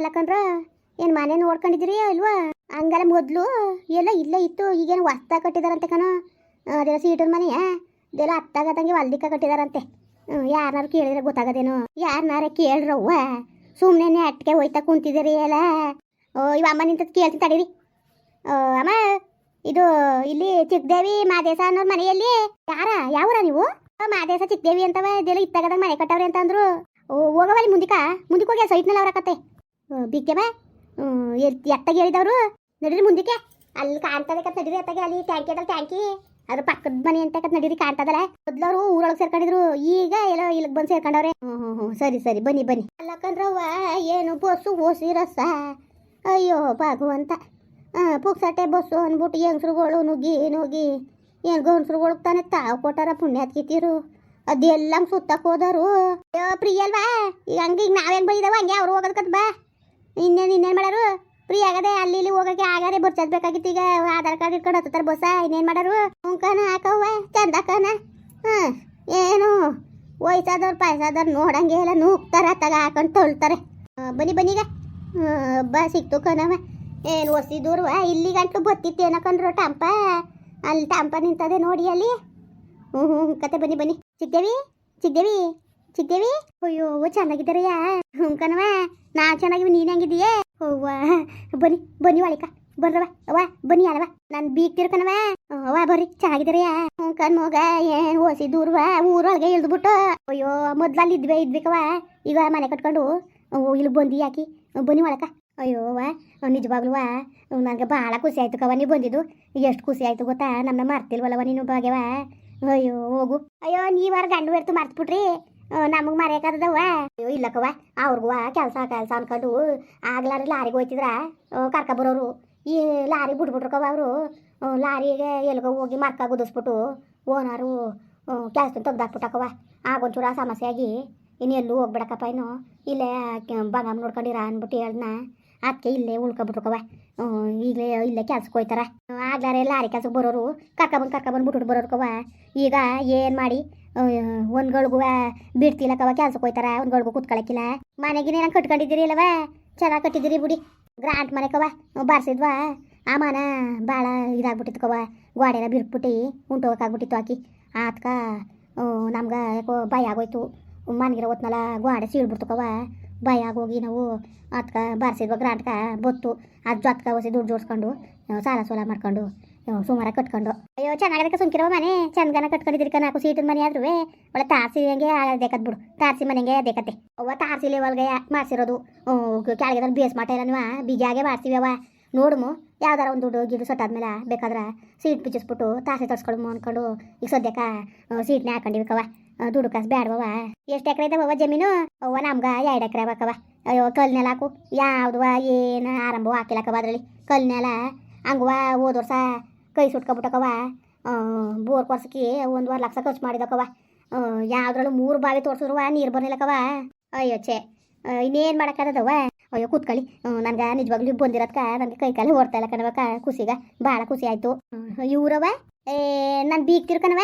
ಅಲ್ಲಕಂದ್ರ ಏನ್ ಮನೆ ನೋಡ್ಕೊಂಡಿದ್ರಿ ಅಲ್ವಾ ಹಂಗಲ್ಲ ಮೊದ್ಲು ಎಲ್ಲ ಇಲ್ಲೇ ಇತ್ತು. ಈಗೇನು ಹೊಸ್ತ ಕಟ್ಟಿದಾರಂತೆ ಕಣೋ. ಅದೆಲ್ಲ ಸೀಟರ್ ಮನೆಯ ಅದೆಲ್ಲ ಅತ್ತಾಗದಂಗೆ ಹೊಲ್ದಿಕ್ಕ ಕಟ್ಟಿದಾರಂತೆ. ಹ್ಞೂ ಯಾರನ್ನಾರು ಕೇಳಿದ್ರೆ ಗೊತ್ತಾಗದೇನು. ಯಾರನ್ನಾರ ಕೇಳ್ರವ್ವ. ಸುಮ್ಮನೆ ಅಟ್ಟಿಗೆ ಹೋಯ್ತಾ ಕುಂತಿದ್ದೀರಿ ಎಲ್ಲ. ಓ ಇವ ಅಮ್ಮ ನಿಂತದ್ ಕೇಳ್ತೀನಿ ತಡೀರಿ. ಓ, ಅಮ್ಮ ಇದು ಇಲ್ಲಿ ಚಿಕ್ಕದೇವಿ ಮಾದೇಶ ಅನ್ನೋರ್ ಮನೆಯಲ್ಲಿ. ಯಾರ? ಯಾವೂರ ನೀವು? ಮಾದೇಶ ಚಿಕ್ಕದೇವಿ ಅಂತವ. ಇದೆಲ್ಲ ಇತ್ತಾಗದಾಗ ಮನೆ ಕಟ್ಟವ್ರಿ ಅಂತ ಅಂದ್ರು ಓ ಹೋಗವಲ್ಲಿ ಮುಂದಿಕ ಮುಂದಕ್ಕೆ ಸೈಟ್ನಲ್ಲಿ ಅವ್ರ ಕತೆ. ಬಿಕ್ಕೆ ಬಾ ಎತ್ತಾಗ ಹೇಳಿದವರು? ನಡೀರಿ ಮುಂದಕ್ಕೆ. ಅಲ್ಲಿ ಕಾಣ್ತದೆ ಕತ್ ನಡೀರಿ ಅತ್ತಾಗೆ, ಅಲ್ಲಿ ಟ್ಯಾಂಕಿ ಅದಲ್ಲ ಟ್ಯಾಂಕಿ ಅದ್ರ ಪಕ್ಕದ ಮನೆ ಅಂತ ಕತ್ ನಡೀರಿ ಕಾಣ್ತದಲ್ಲ. ಮೊದ್ಲವ್ರು ಊರೊಳಗೆ ಸೇರ್ಕೊಂಡಿದ್ರು, ಈಗ ಎಲ್ಲ ಇಲ್ಲಿಗೆ ಬಂದು ಸೇರ್ಕೊಂಡವ್ರೆ. ಹ್ಞೂ ಹ್ಞೂ ಸರಿ ಸರಿ, ಬನ್ನಿ ಬನ್ನಿ. ಅಲ್ಲಕಂದ್ರವ್ವ, ಏನು ಬಸ್ಸು ಓಸಿ ರಸ? ಅಯ್ಯೋ, ಭಾಗವಂತ. ಪುಕ್ಸಟ್ಟೆ ಬಸ್ಸು ಅಂದ್ಬಿಟ್ಟು ಹೆಂಗ್ಸ್ರುಗಳು ನುಗ್ಗಿ ನುಗ್ಗಿ. ಏನು ಗೌನ್ಸ್ರುಗಳು ತಾನೇ ತಾವು ಕೊಟ್ಟಾರ ಪುಣ್ಯ ಕಿತ್ತಿರು ಅದೆಲ್ಲ ಸುತ್ತಕ್ಕೆ ಹೋದರು. ಅಯ್ಯೋ, ಪ್ರಿಯಲ್ವಾ, ಈಗ ಹಂಗೆ ಈಗ ನಾವೇನು ಬೈದಾವ ಹಂಗೆ ಅವ್ರು ಕತ್ ಬಾ. ಇನ್ನೇನು ಇನ್ನೇನು ಮಾಡೋರು? ಫ್ರೀ ಆಗದೆ ಅಲ್ಲಿ ಇಲ್ಲಿ ಹೋಗಕ್ಕೆ ಆಗದೆ ಬುರ್ಚದ್ ಬೇಕಾಗಿತ್ತು. ಈಗ ಆಧಾರ್ ಕಾರ್ಡ್ ಇಟ್ಕೊಂಡು ಹತ್ತಾರೆ ಬಸ್ಸ ಇನ್ನೇನು ಮಾಡೋರು? ಉಂಕನ ಹಾಕವ್ವ. ಚಂದಕನ ಹಾಂ ಏನು? ವಯಸ್ಸಾದವ್ರು ಪಾಯಸಾದವ್ರು ನೋಡಂಗೆ ಎಲ್ಲ ನೂಕ್ತಾರ ತಗ ಹಾಕೊಂಡು ತೊಳ್ತಾರೆ. ಬನ್ನಿ ಬನ್ನಿ ಈಗ. ಆ, ಬಾ ಸಿಕ್ತು ಕಣವ ಏನು ಒಸಿ ದೂರವ. ಇಲ್ಲಿ ಗಂಟು ಬತ್ತಿತ್ತು ಏನಕಂದ್ರು ಟಂಪ. ಅಲ್ಲಿ ಟಂಪ ನಿಂತದೆ ನೋಡಿ ಅಲ್ಲಿ. ಹ್ಞೂ ಹ್ಞೂ ಕತೆ ಬನ್ನಿ ಬನ್ನಿ. ಚಿಕ್ಕದೇವಿ ಚಿಕ್ಕದೇವಿ ಚಿಕ್ಕದೇವಿ ಅಯ್ಯೋ ಚೆನ್ನಾಗಿದ್ದಾರಯ್ಯ. ಹ್ಞೂ ಕಣವ ನಾ ಚೆನ್ನಾಗಿ ನೀನು ಹೆಂಗಿದೀಯೇ ಅವ್ವ, ಬನ್ನಿ ಬನ್ನಿ ಒಳಿಕ ಬರ್ರವ ಅವ್ವ, ಬನ್ನಿ ಅಲ್ವ ನಾನು ಬೀಗ್ತಿರ್ಕನವ ಅವ ಬರ್ರಿ, ಚೆನ್ನಾಗಿದ್ದೀರಿಯ? ಕಣ್ ಮಗ, ಏನು ಓಸಿ ದೂರ್ವ, ಊರೊಳಗೆ ಇಳಿದ್ಬಿಟ್ಟು. ಅಯ್ಯೋ ಮೊದ್ಲಲ್ಲಿ ಇದ್ವಿ ಇದ್ಬೇಕವ ಈಗ ಮನೆ ಕಟ್ಕೊಂಡು ಅವ್ ಇಲ್ಲಿ ಬಂದಿ ಯಾಕಿ ಬನ್ನಿ ಒಳಕ ಅಯ್ಯೋ ವಾ ನಿಜವಾಗ್ಲೂ ನನಗೆ ಭಾಳ ಖುಷಿ ಆಯ್ತು ಕವ ನೀ ಬಂದಿದ್ದು. ಎಷ್ಟು ಖುಷಿ ಆಯ್ತು ಗೊತ್ತಾ? ನಮ್ಮನ್ನ ಮರ್ತಿಲ್ವಲ್ಲವ ನೀನು ಬಾಗ್ಯವ ಅಯ್ಯೋ, ಹೋಗು. ಅಯ್ಯೋ, ನೀವಾರ ಗಂಡು ಎರ್ತು ಮರ್ತ್ಬಿಟ್ರಿ. ನಮಗೆ ಮರೆಯಕ್ಕಾದವ ಅಯ್ಯೋ ಇಲ್ಲಕ್ಕವ ಅವ್ರಿಗೂ ಕೆಲಸ ಕೆಲಸ ಅನ್ಕೊಂಡು ಆಗ್ಲಾರ ಲಾರಿಗೆ ಹೋಯ್ತಿದ್ರ? ಕರ್ಕ ಬರೋರು. ಈ ಲಾರಿ ಬಿಟ್ಬಿಟ್ರಕವ ಅವರು. ಲಾರಿಗೆ ಎಲ್ಗ ಹೋಗಿ ಮರ್ಕ ಗುದಿಸ್ಬಿಟ್ಟು ಓನರು ಕೆಲಸ ತೆಗ್ದಾಕ್ಬಿಟ್ಟಕವ ಆಗೊಂಚೂರ ಸಮಸ್ಯೆ ಆಗಿ ಇನ್ನು ಎಲ್ಲೂ ಹೋಗ್ಬಿಡಕಪ್ಪ ಇನ್ನು. ಇಲ್ಲೇ ಬಂಗಾಮ್ ನೋಡ್ಕೊಂಡಿರ ಅಂದ್ಬಿಟ್ಟು ಹೇಳ್ದನ. ಅದಕ್ಕೆ ಇಲ್ಲೇ ಉಳ್ಕೊಬಿಟ್ರಕವ ಈಗಲೇ, ಇಲ್ಲೇ ಕೆಲ್ಸಕ್ಕೆ ಹೋಯ್ತಾರ. ಆಗ್ಲಾರೆ ಲಾರಿ ಕೆಲ್ಸಕ್ಕೆ ಬರೋರು ಕರ್ಕೊಂಬಂದು ಕರ್ಕೊಂಬಂದು ಬಿಟ್ಬಿಟ್ಟು ಬರೋರ್ಕವ ಈಗ ಏನು ಮಾಡಿ? ಒಂದ್ಗಳಿಗೂ ಬಿಡ್ತಿಲ್ಲಕವ ಕೆಲ್ಸಕ್ಕೆ ಹೋಯ್ತಾರ ಒಂದ್ಗಳಿಗೂ ಕುತ್ಕೊಳಕಿಲ್ಲ. ಮನೆಗಿನ ಏನ ಕಟ್ಕೊಂಡಿದ್ದೀರಿ ಇಲ್ಲವ ಚೆನ್ನಾಗಿ ಕಟ್ಟಿದ್ದೀರಿ ಬಿಡಿ. ಗ್ರಾಂಟ್ ಮನೆಕವ ಬಾರ್ಸಿದ್ವಾ. ಆ ಮನ ಭಾಳ ಇದಾಗ್ಬಿಟ್ಟಿತ್ತು ಕವ ಗೋಡೆನ ಬಿರ್ಬಿಟ್ಟು ಉಂಟೋಗಕ್ಕಾಗ್ಬಿಟ್ಟಿತ್ತು ಆಕಿ. ಆತ್ಕ ನಮ್ಗೆ ಯಾಕೋ ಭಯ ಆಗೋಯ್ತು. ಮನೆಗಿರ ಹೊತ್ನಲ್ಲ ಗೋಡೆ ಸೀಳ್ಬಿಡ್ತು ಕವ ಭಯ ಆಗೋಗಿ ನಾವು ಅದ್ಕ ಬಾರಿಸಿದ್ವ ಗ್ರಾಂಟ್ಕ ಬೊತ್ತು. ಅದು ಜೊತ್ಕ ಹೊಸಿ ದುಡ್ಡು ಜೋಡಿಸ್ಕೊಂಡು, ಸಾಲ ಸೋಲ ಮಾಡ್ಕೊಂಡು. ಸುಮಾರ ಕಟ್ಕೊಂಡು ಅಯ್ಯೋ ಚೆನ್ನಾಗದಕ್ಕೆ ಸುಮ್ಕಿರೋ ಮನೆ. ಚಂದಗನ ಕಟ್ಕೊಂಡಿದ್ರಿ ನಾಲ್ಕು ಸೀಟಿನ ಮನೆ ಆದ್ರೂ ಒಳ್ಳೆ ತಾರ್ಸಿ ಹಂಗೆ ದೇಕತ್ ಬಿಡು. ತಾರ್ಸಿ ಮನೆಗೆ ದೇಕತ್ತೆ. ಅವ್ವ ತಾರ್ಸಿ ಲೆವೆಲ್ಗೆ ಮಾಡಿಸಿರೋದು. ಕೆಳಗೆ ಬೇಸ್ ಮಾಟ ಇಲ್ಲ ನೀವು ಮಾಡ್ತೀವಿ ಅವ ನೋಡುಮು, ಯಾವ್ದಾರ ಒಂದು ದುಡ್ಡು ಗಿಡ ಸೊಟ್ಟಾದ್ಮೇಲೆ ಬೇಕಾದ್ರೆ ಸೀಟ್ ಬಿಚ್ಚಿಸ್ಬಿಟ್ಟು ತಾಸೆ ತರ್ಸ್ಕೊಳಮು ಅನ್ಕೊಂಡು ಈಗ ಸದ್ಯಕ್ಕೆ ಸೀಟ್ನೇ ಹಾಕೊಂಡಿವಿಕವ ದುಡ್ಡು ಕಾಸು ಬೇಡವವ ಎಷ್ಟು ಎಕರೆ ಇದಾವ ಜಮೀನು? ಅವ್ವ ನಮ್ಗೆ ಎರಡು ಎಕರೆ ಬೇಕವ ಅಯ್ಯೋ ಕಲ್ ನೆಲ ಹಾಕು. ಯಾವ್ದು ಏನು ಆರಂಭ ಹಾಕಿಲ್ಲಕವ ಅದರಲ್ಲಿ. ಕಲ್ ನೆಲ ಹಂಗುವ ಹೋದ ವರ್ಷ ಕೈ ಸುಟ್ಕೊಬಿಟ್ಟಕವ ಬೋರ್ ಕೊರ್ಸಕ್ಕೆ ಒಂದುವರೆ ಲಕ್ಷ ಖರ್ಚು ಮಾಡಿದಕವ ಯಾವ್ದ್ರಲ್ಲೂ ಮೂರು ಬಾವಿ ತೋರ್ಸಿದ್ರುವ, ನೀರು ಬರ್ಲಿಲ್ಲಕವ ಅಯ್ಯೋ ಛೇ ಇನ್ನೇನು ಮಾಡೋಕ್ಕಾಗದವ ಅಯ್ಯೋ ಕೂತ್ಕೊಳ್ಳಿ ನನಗೆ ನಿಜವಾಗ್ಲೂ ಬಂದಿರೋದ್ಕ ನನಗೆ ಕೈ ಕಾಲು ಓಡ್ತಾ ಇಲ್ಲ ಕಣವಕ್ಕ ಖುಷಿಗ ಭಾಳ ಖುಷಿ ಆಯಿತು. ಇವ್ರವ ಏ, ನಾನು ಬೀಗ್ತಿರು ಕಣವ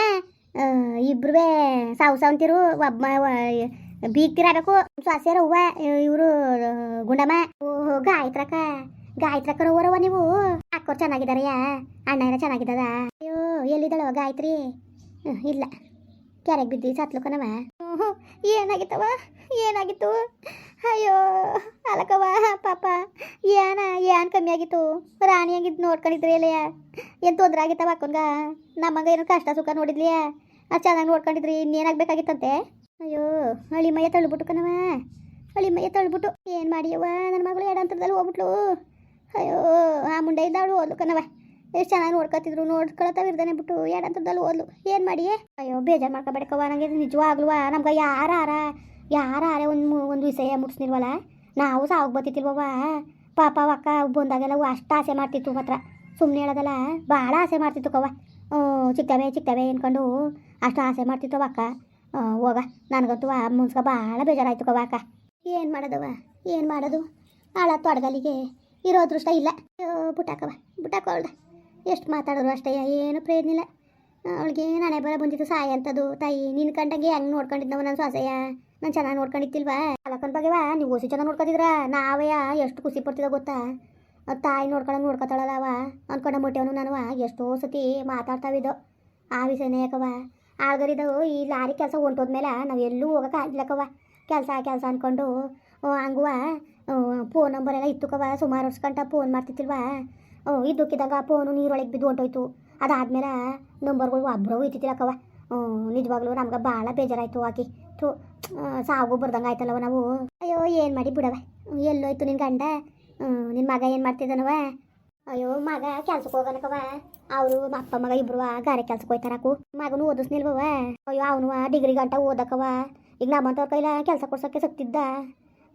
ಇಬ್ರು ಸಾವು ಸಾವಂತಿರು, ಒಬ್ಬ ಬೀಗ್ತಿರಾಗಬೇಕು. ಸ್ವಾಸ್ಯರ ಹೂವ ಇವರು ಗುಂಡಮ್ಮ. ಹೋಗ ಗಾಯತ್ರಕ್ಕ ಗಾಯತ್ರಕ್ಕರ ಓರವ ನೀವು? ಅಕ್ಕೋರು ಚೆನ್ನಾಗಿದಾರಯ್ಯ ಅಣ್ಣ ಎಲ್ಲ ಚೆನ್ನಾಗಿದ್ದದ? ಅಯ್ಯೋ ಎಲ್ಲಿದ್ದಾಳವ ಗಾಯತ್ರಿ? ಇಲ್ಲ. ಕೆರೆಗೆ ಬಿದ್ದಿ ಸತ್ಲು ಕಣವ ಹ್ಞೂ ಏನಾಗಿತ್ತವ? ಏನಾಗಿತ್ತು? ಅಯ್ಯೋ ಅಲಕವ ಪಾಪ. ಏನ, ಏನ್ ಕಮ್ಮಿ ಆಗಿತ್ತು? ರಾಣಿ ಹಂಗಿದ್ದು ನೋಡ್ಕೊಂಡಿದ್ರಿ ಅಲ್ಲಯ್ಯ ಏನು ತೊಂದರೆ ಆಗಿತ್ತವ ಅಕ್ಕನ್ಗ? ನಮ್ಮಂಗ ಏನು ಕಷ್ಟ ಸುಖ ನೋಡಿದ್ಲಿಯ ಅದು ಚೆನ್ನಾಗಿ ನೋಡ್ಕೊಂಡಿದ್ರಿ, ಇನ್ನೇನಾಗಬೇಕಾಗಿತ್ತಂತೆ? ಅಯ್ಯೋ ಹಳಿ ಮೈಯ ತಳ್ಬಿಟ್ಟು ಕಣವ ಹಳಿ ಮೈಯ ತಳ್ಬಿಟ್ಟು ಏನು ಮಾಡಿಯವ ನನ್ನ ಮಗಳು ಎಡಂತರದಲ್ಲಿ ಹೋಗ್ಬಿಟ್ಲು. ಅಯ್ಯೋ, ಆ ಮುಂಡೆ ಇದ್ದಾಳು ಓದ್ಲು ಕಣವ ಎಷ್ಟು ಚೆನ್ನಾಗಿ ನೋಡ್ಕೊತಿದ್ರು, ನೋಡ್ಕೊಳತಾವ ಇರ್ದಾನೆ ಬಿಟ್ಟು ಎರಡಂತದಲ್ಲಿ ಓದ್ಲು. ಏನು ಮಾಡಿ? ಅಯ್ಯೋ, ಬೇಜಾರು ಮಾಡ್ಕೊಬೇಡಕ್ಕವ ನನಗೆ ನಿಜವಾಗ್ಲೂ ನಮ್ಗೆ ಯಾರಾರ ಯಾರಾರೆ ಒಂದು ಒಂದು ವಿಷಯ ಮುಟ್ಸ್ನಿಲ್ವಲ್ಲ? ನಾವು ಸಾವು ಬತ್ತಿತಿಲ್ವ ಪಾಪ ಅಕ್ಕ ಬಂದಾಗೆಲ್ಲ ಅಷ್ಟು ಆಸೆ ಮಾಡ್ತಿತ್ತು ಮಾತ್ರ ಸುಮ್ಮನೆ ಹೇಳೋದಲ್ಲ ಭಾಳ ಆಸೆ ಮಾಡ್ತಿತ್ತು ಕವ್ವ. ಚಿಕ್ಕವೆ ಚಿಕ್ಕವೆ ಅನ್ಕೊಂಡು ಅಷ್ಟು ಆಸೆ ಮಾಡ್ತಿತ್ತು ಅಕ್ಕ. ಹೋಗ. ನನಗಂತೂ ಆ ಮುನ್ಸ್ಕ ಭಾಳ ಬೇಜಾರಾಯ್ತು ಕವ ಅಕ್ಕ. ಏನು ಮಾಡೋದವ ಏನು ಮಾಡೋದು? ಆಳ ತೊಡಗಲಿಗೆ ಇರೋ ಅದೃಷ್ಟ ಇಲ್ಲ. ಅಯ್ಯೋ ಬುಟಾಕ ಅವಳ್ದ. ಎಷ್ಟು ಮಾತಾಡೋರು ಅಷ್ಟೇ, ಏನು ಪ್ರಯೋಜನ ಇಲ್ಲ. ಅವಳಿಗೆ ನಾನೇ ಬರ ಬಂದಿತ್ತು ಸಾಯ ಅಂತದು ತಾಯಿ ನಿನ್ನ ಕಂಡಂಗೆ ಹೆಂಗ್ ನೋಡ್ಕೊಂಡಿದ್ದವ ನನ್ನ ಸೊಸೆಯ. ನಾನು ಚೆನ್ನಾಗಿ ನೋಡ್ಕೊಂಡಿತ್ತಿಲ್ವಾ ಅಲಕ್ಕನ್ ಬಗ್ಗೆವಾ ನೀವು ಓಸಿ ಚೆನ್ನಾಗಿ ನೋಡ್ಕೊತಿದ್ರ ನಾವೇ ಎಷ್ಟು ಖುಷಿ ಪಡ್ತಿದ ಗೊತ್ತಾ? ತಾಯಿ ನೋಡ್ಕೊಳಂಗೆ ನೋಡ್ಕೊತಾಳಲ್ಲ ಅವ ಅನ್ಕೊಂಡ ಮುಟ್ಟೆವನು ನಾನವ ಎಷ್ಟೋ ಸತಿ ಮಾತಾಡ್ತಾವಿದ್ದೋ. ಆ ವಿಷಯನೇ ಯಾಕವ ಆಳ್ಗರಿದವು, ಈ ಲಾರಿ ಕೆಲಸ ಹೊಂಟೋದ್ಮೇಲೆ ನಾವು ಎಲ್ಲೂ ಹೋಗೋಕ್ಕಾಗ್ಲಕ್ಕವ ಕೆಲಸ ಕೆಲಸ ಅಂದ್ಕೊಂಡು ಹಂಗುವ ಫೋನ್ ನಂಬರ್ ಎಲ್ಲ ಇತ್ತುಕವ ಸುಮಾರು ವರ್ಷ ಗಂಟ ಫೋನ್ ಮಾಡ್ತಿತ್ತಿಲ್ವಾ ಇದ್ದಕ್ಕಿದ್ದಾಗ ಫೋನು ನೀರೊಳಗೆ ಬಿದ್ದು ಹೊಂಟೋಯ್ತು. ಅದಾದ್ಮೇಲೆ ನಂಬರ್ಗಳು ಒಬ್ಬರು ಹೋಯ್ತಿತ್ತಿಲ್ಲಕ್ಕವ ನಿಜವಾಗ್ಲೂ ನಮ್ಗೆ ಭಾಳ ಬೇಜಾರಾಯ್ತು ಆಕಿ. ಥೂ ಸಾವು ಬರ್ದಂಗೆ ಆಯ್ತಲ್ಲವ ನಾವು. ಅಯ್ಯೋ, ಏನು ಮಾಡಿ ಬಿಡವ ಎಲ್ಲೋಯ್ತು ನಿನ್ನ ಗಂಡ? ನಿನ್ನ ಮಗ ಏನು ಮಾಡ್ತಿದ್ದಾನವ? ಅಯ್ಯೋ, ಮಗ ಕೆಲ್ಸಕ್ಕೆ ಹೋಗನಕವ ಅವರು ಅಪ್ಪ, ಮಗ ಇಬ್ರು ಗಾರೆ ಕೆಲ್ಸಕ್ಕೆ ಹೋಯ್ತಾರಕು ಮಗನು ಓದಿಸ್ನಿಲ್ವ ಅಯ್ಯೋ, ಅವನು ಡಿಗ್ರಿ ಗಂಟ ಓದಕವ ಈಗ ನಮ್ಮಂತವ್ರ ಕೈಲ ಕೆಲಸ ಕೊಡ್ಸೋಕ್ಕೆ ಸಕ್ತಿದ್ದ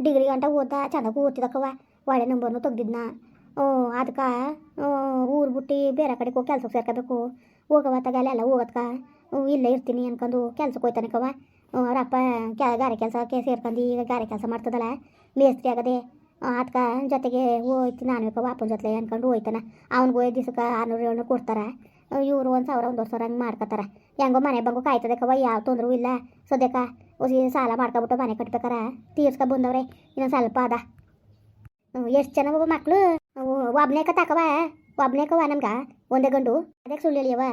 ಡಿಗ್ರಿ ಗಂಟ ಓದ ಚೆನ್ನಾಗಿ ಓದ್ತಿದ್ದಕ್ಕವ ಒಳ್ಳೆ ನಂಬರ್ನು ತೆಗ್ದಿದ್ನ. ಅದಕ್ಕೆ ಊರು ಬಿಟ್ಟು ಬೇರೆ ಕಡೆ ಹೋಗಿ ಕೆಲ್ಸಕ್ಕೆ ಸೇರ್ಕೋಬೇಕು. ಹೋಗವತ್ತಾಗ ಅಲ್ಲೆಲ್ಲ ಎಲ್ಲ ಹ್ಞೂ, ಇಲ್ಲೇ ಇರ್ತೀನಿ ಅನ್ಕೊಂಡು ಕೆಲ್ಸಕ್ಕೆ ಹೋಯ್ತಾನಕವ ಅವರಪ್ಪ ಕೆ ಗಾರೆ ಕೆಲಸಕ್ಕೆ ಸೇರ್ಕೊಂಡು ಈಗ ಗಾರೆ ಕೆಲಸ ಮಾಡ್ತದಲ್ಲ, ಮೇಸ್ತ್ರಿ ಆಗದೆ. ಅದಕ್ಕೆ ಜೊತೆಗೆ ಹೋಯ್ತು ನಾನು ಬೇಕವ ಅಪ್ಪನ ಜೊತೆ ಅನ್ಕೊಂಡು ಹೋಯ್ತಾನ. ಅವ್ನಿಗೆ ಹೋಯ್ ದಿವ್ಸಕ್ಕೆ ಆರ್ನೂರು ಏಳ್ನೂರು ಕೊಡ್ತಾರೆ. ಇವರು ಒಂದು ಸಾವಿರ, ಒಂದೂವರೆ ಸಾವಿರ ಹಂಗೆ ಮಾಡ್ಕೊತಾರೆ ಹೆಂಗೋ ಮನೆ ಬಂಗು ಕಾಯ್ತದಕ್ಕವ ಯಾವ ತೊಂದರೂ ಇಲ್ಲ ಸದ್ಯಕ್ಕ ಸಾಲ ಮಾಡ್ಕೊಬಿಟ್ಟು ಮನೆ ಕಟ್ಬೇಕಾರ ತೀರ್ಸ್ಕೊ ಬಂದವ್ರೆ ಇನ್ನೊಂದು ಸ್ವಲ್ಪ ಅದ ಎಷ್ಟು ಜನ ಒಬ್ಬ ಮಕ್ಕಳು ಒಬ್ನೇಕ ತಕವ ಒಬ್ನೇಕವ ನಮ್ಗೆ ಒಂದೇ ಗಂಡು ಅದಕ್ಕೆ ಸುಳ್ಳು ಹೇಳಿಯವ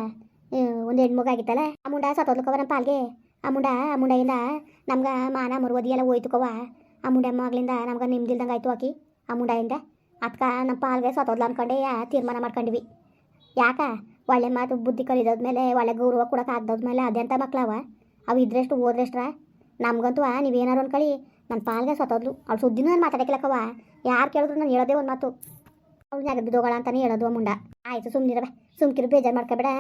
ಒಂದು ಹೆಣ್ಮಗ ಆಗಿತ್ತಲ್ಲ ಆ ಮುಂಡ ಸತ್ತೋದ್ಲಕ್ಕವ ನಮ್ಮ ಪಾಲ್ಗೆ ಆ ಮುಂಡ ಆ ಮುಂಡೆಯಿಂದ ನಮ್ಗೆ ಮಾನ ಮರುವದಿ ಎಲ್ಲ ಹೋಯ್ತುಕವ ಆ ಮುಂಡೆ ಮಗಳಿಂದ ನಮ್ಗೆ ನಿಮ್ದಿಲ್ದಂಗೆ ಆಯ್ತು ಆಕಿ ಆ ಮುಂಡೆಯಿಂದ ಅದಕ್ಕೆ ನಮ್ಮ ಪಾಲ್ಗೆ ಸತ್ತೋದ್ಲ ಅನ್ಕೊಂಡೆ ತೀರ್ಮಾನ ಮಾಡ್ಕೊಂಡಿವಿ ಯಾಕ ಒಳ್ಳೆ ಮಾತು ಬುದ್ಧಿ ಕಲಿದೋದ್ಮೇಲೆ ಒಳ್ಳೆ ಗೌರವ ಕೊಡೋಕೆ ಆಗ್ದೋದ್ಮೇಲೆ ಅದೆಂಥ ಅವ ಅವು ಇದ್ರೆಷ್ಟು ಓದ್ರೆಷ್ಟ್ರ? ನಮ್ಗಂತೂ ನೀವೇನಾರು ಅನ್ಕೊಳ್ಳಿ ನನ್ನ ಪಾಲ್ಗೆ ಸತ್ತೋದ್ಲು. ಅವ್ಳು ಸುದ್ದಿನೂ ನಾನು ಮಾತಾಡಕ್ಕಿಲ್ಲಕ್ಕವ ಯಾರು ಕೇಳಿದ್ರು ನಾನು ಹೇಳೋದೇ ಒಂದು ಮಾತು. ಅವ್ಳು ನೆಗದು ಬಿದ್ದೋಗಳ ಅಂತಾನೆ ಹೇಳೋದು ಮುಂಡ. ಆಯಿತು ಸುಮ್ಮನಿರವ ಸುಮ್ಕಿರು ಬೇಜಾರು ಮಾಡ್ಕೊಬೇಡ.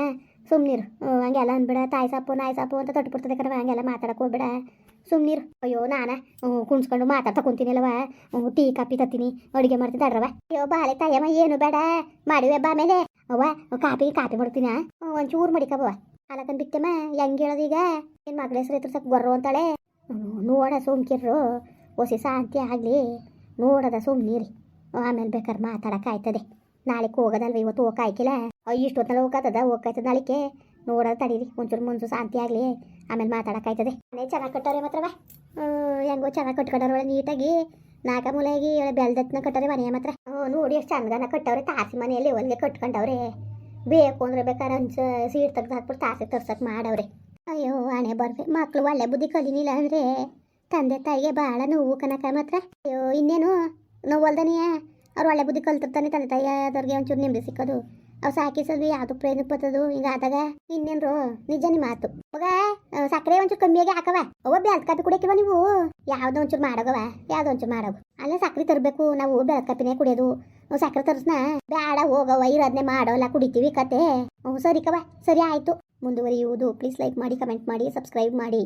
ಸುಮ್ಮನಿರು ಹಂಗೆಲ್ಲ ಅನ್ಬೇಡ. ತಾಯಿ ಸಾಪು, ನಾಯಿ ಸಾಪು ಅಂತ ತಟ್ಟು ಬಿಡ್ತದೆ ಕಣವ ಹಂಗೆಲ್ಲ ಮಾತಾಡಕ್ಕೆ ಹೋಗ್ಬೇಡ. ಸುಮ್ಮನಿರು ಅಯ್ಯೋ, ನಾನ ಕುಣ್ಸ್ಕೊಂಡು ಮಾತಾಡ್ತಾ ಕುಂತೀನಿಲ್ವ ಟೀ ಕಾಪಿ ತತ್ತೀನಿ. ಅಡುಗೆ ಮಾಡ್ತಿದ್ದಾಡ್ರವ ಅಯ್ಯೋ, ಬಾಳೆ ತಾಯಮ್ಮ, ಏನು ಬೇಡ. ಮಾಡಿವೆ ಬಾ ಮೇಲೆ. ಅವ್ವ ಕಾಪಿ ಕಾಪಿ ಮಾಡ್ತೀನ. ಒಂಚೂರು ಮಡಿಕಬವ ಅಲಕನ್ ಬಿತ್ತಮ್ಮ ಹೆಂಗೆ ಈಗ? ಏನು ಮಗಳ ಹೆಸರು ಇತ್ತು ಸ್ವಲ್ಪ ಅಂತಾಳೆ. ನೋಡ ಸುಮ್ಕಿರ್ರು ಹೊಸಿ ಶಾಂತಿ ಆಗಲಿ. ನೋಡದ ನೀರಿ. ಆಮೇಲೆ ಬೇಕಾದ್ರೆ ಮಾತಾಡೋಕ್ಕಾಯ್ತದೆ ನಾಳೆಗೆ ಹೋಗೋದಲ್ವ ಇವತ್ತು ಹೋಗಾಯ್ಕಿಲ್ಲ? ಆಯ್ಕಿಲ್ಲ ಇಷ್ಟು ಹೊತ್ತಲ್ಲಿ ಹೋಗತ್ತದ ಹೋಗ್ಕಾಯ್ತದ ನಾಳಿಕೆ ನೋಡೋದು ತಡೀರಿ, ಒಂಚೂರು ಮುಂಚು ಶಾಂತಿ ಆಗಲಿ. ಆಮೇಲೆ ಮಾತಾಡೋಕಾಯ್ತದೆ ಮನೆ ಚೆನ್ನಾಗಿ ಕಟ್ಟವ್ರೆ ಮಾತ್ರವ. ಹೆಂಗೋ ಚೆನ್ನಾಗಿ ಕಟ್ಕೊಂಡಾರ ಒಳ್ಳೆ ನೀಟಾಗಿ. ನಾಲ್ಕ ಮೂಲೆಯಾಗಿ ಒಳ್ಳೆ ಬೆಲ್ದತ್ನ ಕಟ್ಟವ್ರೆ ಮನೆಯ ಮಾತ್ರ ನೋಡಿ ಎಷ್ಟು ಚಂದನ ಕಟ್ಟವ್ರೆ, ತಾಸಿ ಮನೆಯಲ್ಲಿ ಒಳ್ಳೆ ಕಟ್ಕೊಂಡವ್ರೆ. ಬೇಕು ಅಂದ್ರೆ ಬೇಕಾದ್ರೆ ಅಂಚ ಸೀಟ್ ತೆಗ್ದು ಹಾಕ್ಬಿಟ್ಟು ತಾಸಿ ತರ್ಸಕ್ಕೆ ಮಾಡವ್ರೆ. ಅಯ್ಯೋ, ಹಣೆ ಬರ್ಬೆ ಮಕ್ಳು ಒಳ್ಳೆ ಬುದ್ಧಿ ಕಲಿನಿಲ್ಲ ಅಂದ್ರೆ ತಂದೆ ತಾಯಿಗೆ ಭಾಳ ನೋವು ಕನಕ ಮಾತ್ರ. ಅಯ್ಯೋ, ಇನ್ನೇನು ನೋವು ಅಲ್ದನಿಯ ಅವ್ರು ಒಳ್ಳೆ ಬುದ್ಧಿ ಕಲ್ತಿರ್ತಾನೆ ತಂದೆ ತಾಯಿ ಅದ್ರಿಗೆ ಒಂಚೂರು ನೆಮ್ಮದಿ ಸಿಕ್ಕೋದು. ಅವು ಸಾಕಿಸಲ್ವಿ ಯಾವುದು ಪ್ರಯೋಜನ ಬರ್ತದು ಹಿಂಗ ಆದಾಗ ಇನ್ನೇನ್ರು ನಿಜ ನಿಮ್ಮ ಮಾತು. ಮಗ ಸಕ್ಕರೆ ಒಂಚೂರು ಕಮ್ಮಿಯಾಗಿ ಹಾಕವ. ಅವ ಬೆಳತ್ ಕಾಪಿ ಕುಡಿಯಕಿವ ನೀವು? ಯಾವ್ದೋ ಒಂಚೂರು ಮಾಡೋಗವ, ಯಾವ್ದೋ ಒಂಚೂರು ಮಾಡೋಗು. ಅಲ್ಲ ಸಕ್ಕರೆ ತರಬೇಕು, ನಾವು ಬೆಳತ್ ಕಾಪಿನೇ ಕುಡಿಯೋದು ಸಕ್ಕರೆ ತರಿಸ್ನ ಬೇಡ ಹೋಗವ ಇರೋದನ್ನೇ ಮಾಡೋಲ್ಲ ಕುಡಿತೀವಿ ಕತೆ. ಹ್ಞೂ ಸರಿ ಕವ ಸರಿ ಆಯ್ತು. ಮುಂದುವರಿಯುವುದು ಪ್ಲೀಸ್ ಲೈಕ್ ಮಾಡಿ ಕಮೆಂಟ್ ಮಾಡಿ ಸಬ್ಸ್ಕ್ರೈಬ್ ಮಾಡಿ.